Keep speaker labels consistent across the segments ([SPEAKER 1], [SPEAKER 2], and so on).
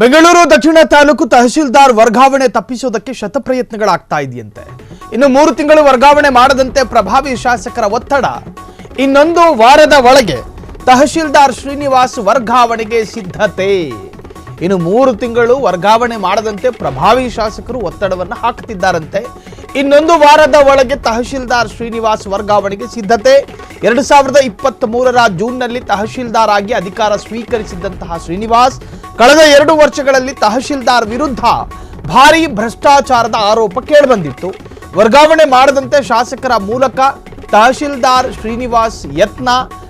[SPEAKER 1] ಬೆಂಗಳೂರು, ದಕ್ಷಿಣ ತಾಲೂಕು ತಹಶೀಲ್ದಾರ್ ವರ್ಗಾವಣೆ ತಪ್ಪಿಸೋದಕ್ಕೆ ಶತಪ್ರಯತ್ನಗಳಾಗ್ತಾ ಇದೆಯಂತೆ. ಇನ್ನು ಮೂರು ತಿಂಗಳು ವರ್ಗಾವಣೆ ಮಾಡದಂತೆ ಪ್ರಭಾವಿ ಶಾಸಕರ ಒತ್ತಡ. ಇನ್ನೊಂದು ವಾರದ ಒಳಗೆ ತಹಶೀಲ್ದಾರ್ ಶ್ರೀನಿವಾಸ್ ವರ್ಗಾವಣೆಗೆ ಸಿದ್ಧತೆ. ಇನ್ನು ಮೂರು ತಿಂಗಳು ವರ್ಗಾವಣೆ ಮಾಡದಂತೆ ಪ್ರಭಾವಿ ಶಾಸಕರು ಒತ್ತಡವನ್ನು ಹಾಕ್ತಿದ್ದಾರಂತೆ ಇನ್ನೊಂದು ವಾರದ ಒಳಗೆ ತಹಶೀಲ್ದಾರ್ ಶ್ರೀನಿವಾಸ್ ವರ್ಗಾವಣೆಗೆ ಸಿದ್ಧತೆ. ಎರಡು ಸಾವಿರದ ಇಪ್ಪತ್ತ್ ಮೂರರ ಜೂನ್ನಲ್ಲಿ ತಹಶೀಲ್ದಾರ್ ಆಗಿ ಅಧಿಕಾರ ಸ್ವೀಕರಿಸಿದ್ದಂತಹ ಶ್ರೀನಿವಾಸ್, ಕಳೆದ ಎರಡು ವರ್ಷಗಳಲ್ಲಿ ತಹಶೀಲ್ದಾರ್ ವಿರುದ್ಧ ಭಾರೀ ಭ್ರಷ್ಟಾಚಾರದ ಆರೋಪ ಕೇಳಿಬಂದಿತ್ತು. ವರ್ಗಾವಣೆ ಮಾಡದಂತೆ ಶಾಸಕರ ಮೂಲಕ ತಹಶೀಲ್ದಾರ್ ಶ್ರೀನಿವಾಸ್ ಯತ್ನ,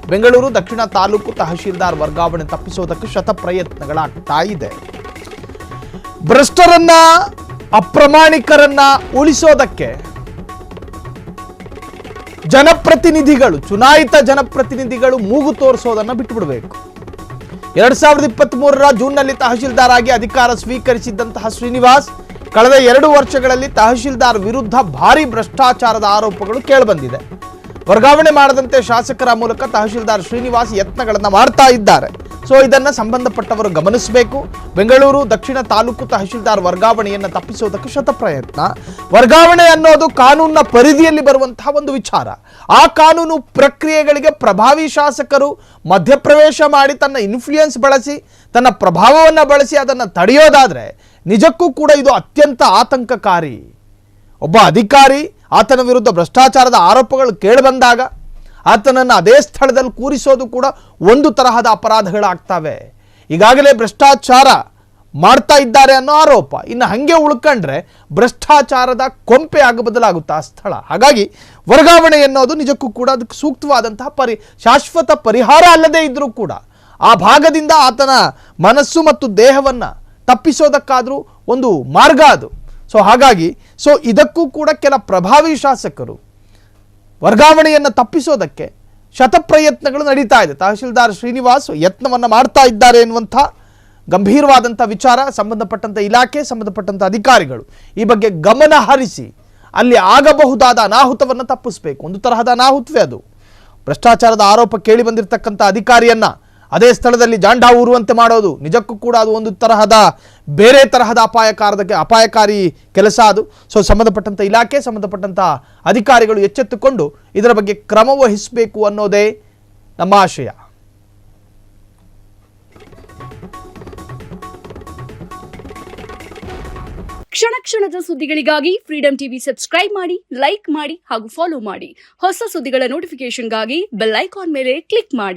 [SPEAKER 1] ಬೆಂಗಳೂರು ದಕ್ಷಿಣ ತಾಲೂಕು ತಹಶೀಲ್ದಾರ್ ವರ್ಗಾವಣೆ ತಪ್ಪಿಸೋದಕ್ಕೆ ಶತ ಪ್ರಯತ್ನಗಳಾಗ್ತಾ ಇದೆ. ಭ್ರಷ್ಟರನ್ನ ಅಪ್ರಮಾಣಿಕರನ್ನ ಉಳಿಸೋದಕ್ಕೆ ಜನಪ್ರತಿನಿಧಿಗಳು, ಚುನಾಯಿತ ಜನಪ್ರತಿನಿಧಿಗಳು ಮೂಗು ತೋರಿಸೋದನ್ನ ಬಿಟ್ಟುಬಿಡಬೇಕು ಎರಡ್ ಸಾವಿರದ ಇಪ್ಪತ್ತ್ ಮೂರರ ಜೂನ್ನಲ್ಲಿ ತಹಶೀಲ್ದಾರ್ ಆಗಿ ಅಧಿಕಾರ ಸ್ವೀಕರಿಸಿದ್ದಂತಹ ಶ್ರೀನಿವಾಸ್ ಕಳೆದ ಎರಡು ವರ್ಷಗಳಲ್ಲಿ ತಹಶೀಲ್ದಾರ್ ವಿರುದ್ಧ ಭಾರಿ ಭ್ರಷ್ಟಾಚಾರದ ಆರೋಪಗಳು ಕೇಳಿಬಂದಿದೆ. ವರ್ಗಾವಣೆ ಮಾಡದಂತೆ ಶಾಸಕರ ಮೂಲಕ ತಹಶೀಲ್ದಾರ್ ಶ್ರೀನಿವಾಸ್ ಯತ್ನಗಳನ್ನು ಮಾಡ್ತಾ ಇದ್ದಾರೆ. ಸೊ ಇದನ್ನು ಸಂಬಂಧಪಟ್ಟವರು ಗಮನಿಸಬೇಕು. ಬೆಂಗಳೂರು, ದಕ್ಷಿಣ ತಾಲೂಕು ತಹಶೀಲ್ದಾರ್ ವರ್ಗಾವಣೆಯನ್ನು ತಪ್ಪಿಸೋದಕ್ಕೆ ಶತ ಪ್ರಯತ್ನ ವರ್ಗಾವಣೆ ಅನ್ನೋದು ಕಾನೂನಿನ ಪರಿಧಿಯಲ್ಲಿ ಬರುವಂತಹ ಒಂದು ವಿಚಾರ. ಆ ಕಾನೂನು ಪ್ರಕ್ರಿಯೆಗಳಿಗೆ ಪ್ರಭಾವಿ ಶಾಸಕರು ಮಧ್ಯಪ್ರವೇಶ ಮಾಡಿ ತನ್ನ ಇನ್ಫ್ಲೂಯೆನ್ಸ್ ಬಳಸಿ, ತನ್ನ ಪ್ರಭಾವವನ್ನು ಬಳಸಿ ಅದನ್ನು ತಡೆಯೋದಾದರೆ ನಿಜಕ್ಕೂ ಕೂಡ ಇದು ಅತ್ಯಂತ ಆತಂಕಕಾರಿ. ಒಬ್ಬ ಅಧಿಕಾರಿ ಆತನ ವಿರುದ್ಧ ಭ್ರಷ್ಟಾಚಾರದ ಆರೋಪಗಳು ಕೇಳಿಬಂದಾಗ ಆತನನ್ನು ಅದೇ ಸ್ಥಳದಲ್ಲಿ ಕೂರಿಸೋದು ಕೂಡ ಒಂದು ತರಹದ ಅಪರಾಧಗಳಾಗ್ತವೆ. ಈಗಾಗಲೇ ಭ್ರಷ್ಟಾಚಾರ ಮಾಡ್ತಾ ಇದ್ದಾರೆ ಅನ್ನೋ ಆರೋಪ. ಇನ್ನು ಹಾಗೆ ಉಳ್ಕೊಂಡ್ರೆ ಭ್ರಷ್ಟಾಚಾರದ ಕೊಂಪೆ ಆಗ ಬದಲಾಗುತ್ತೆ ಆ ಸ್ಥಳ. ಹಾಗಾಗಿ ವರ್ಗಾವಣೆ ಎನ್ನುವುದು ನಿಜಕ್ಕೂ ಕೂಡ ಅದಕ್ಕೆ ಸೂಕ್ತವಾದಂತಹ ಪರಿ, ಶಾಶ್ವತ ಪರಿಹಾರ ಅಲ್ಲದೇ ಇದ್ರೂ ಕೂಡ ಆ ಭಾಗದಿಂದ ಆತನ ಮನಸ್ಸು ಮತ್ತು ದೇಹವನ್ನು ತಪ್ಪಿಸೋದಕ್ಕಾದರೂ ಒಂದು ಮಾರ್ಗ ಅದು. ಸೊ ಹಾಗಾಗಿ ಸೊ ಇದಕ್ಕೂ ಕೂಡ ಕೆಲ ಪ್ರಭಾವಿ ಶಾಸಕರು ವರ್ಗಾವಣೆಯನ್ನು ತಪ್ಪಿಸೋದಕ್ಕೆ ಶತಪ್ರಯತ್ನಗಳು ನಡೀತಾ ಇದೆ. ತಹಶೀಲ್ದಾರ್ ಶ್ರೀನಿವಾಸ್ ಯತ್ನವನ್ನು ಮಾಡ್ತಾ ಇದ್ದಾರೆ ಎನ್ನುವಂಥ ಗಂಭೀರವಾದಂಥ ವಿಚಾರ, ಸಂಬಂಧಪಟ್ಟಂಥ ಇಲಾಖೆ, ಸಂಬಂಧಪಟ್ಟಂಥ ಅಧಿಕಾರಿಗಳು ಈ ಬಗ್ಗೆ ಗಮನ ಹರಿಸಿ ಅಲ್ಲಿ ಆಗಬಹುದಾದ ಅನಾಹುತವನ್ನು ತಪ್ಪಿಸಬೇಕು. ಒಂದು ತರಹದ ಅನಾಹುತವೇ ಅದು. ಭ್ರಷ್ಟಾಚಾರದ ಆರೋಪ ಕೇಳಿ ಬಂದಿರತಕ್ಕಂಥ ಅಧಿಕಾರಿಯನ್ನ ಅದೇ ಸ್ಥಳದಲ್ಲಿ ಜಾಂಡಾ ಊರುವಂತೆ ಮಾಡೋದು. ನಿಜಕ್ಕೂ ಕೂಡ ಅದು ಒಂದು ತರಹದ, ಬೇರೆ ತರಹದ ಅಪಾಯಕಾರದ ಅಪಾಯಕಾರಿ ಕೆಲಸ ಅದು. ಸೊ ಸಂಬಂಧಪಟ್ಟಂಥ ಇಲಾಖೆ ಸಂಬಂಧಪಟ್ಟಂಥ ಅಧಿಕಾರಿಗಳು ಎಚ್ಚೆತ್ತುಕೊಂಡು ಇದರ ಬಗ್ಗೆ ಕ್ರಮ ವಹಿಸಬೇಕು ಅನ್ನೋದೇ ನಮ್ಮ ಆಶಯ.
[SPEAKER 2] ಕ್ಷಣ ಕ್ಷಣದ ಸುದ್ದಿಗಳಿಗಾಗಿ ಫ್ರೀಡಂ ಟಿವಿ ಸಬ್ಸ್ಕ್ರೈಬ್ ಮಾಡಿ ಲೈಕ್ ಮಾಡಿ ಹಾಗೂ ಫಾಲೋ ಮಾಡಿ. ಹೊಸ ಸುದ್ದಿಗಳ ನೋಟಿಫಿಕೇಶನ್ಗಾಗಿ ಬೆಲ್ ಐಕಾನ್ ಮೇಲೆ ಕ್ಲಿಕ್ ಮಾಡಿ.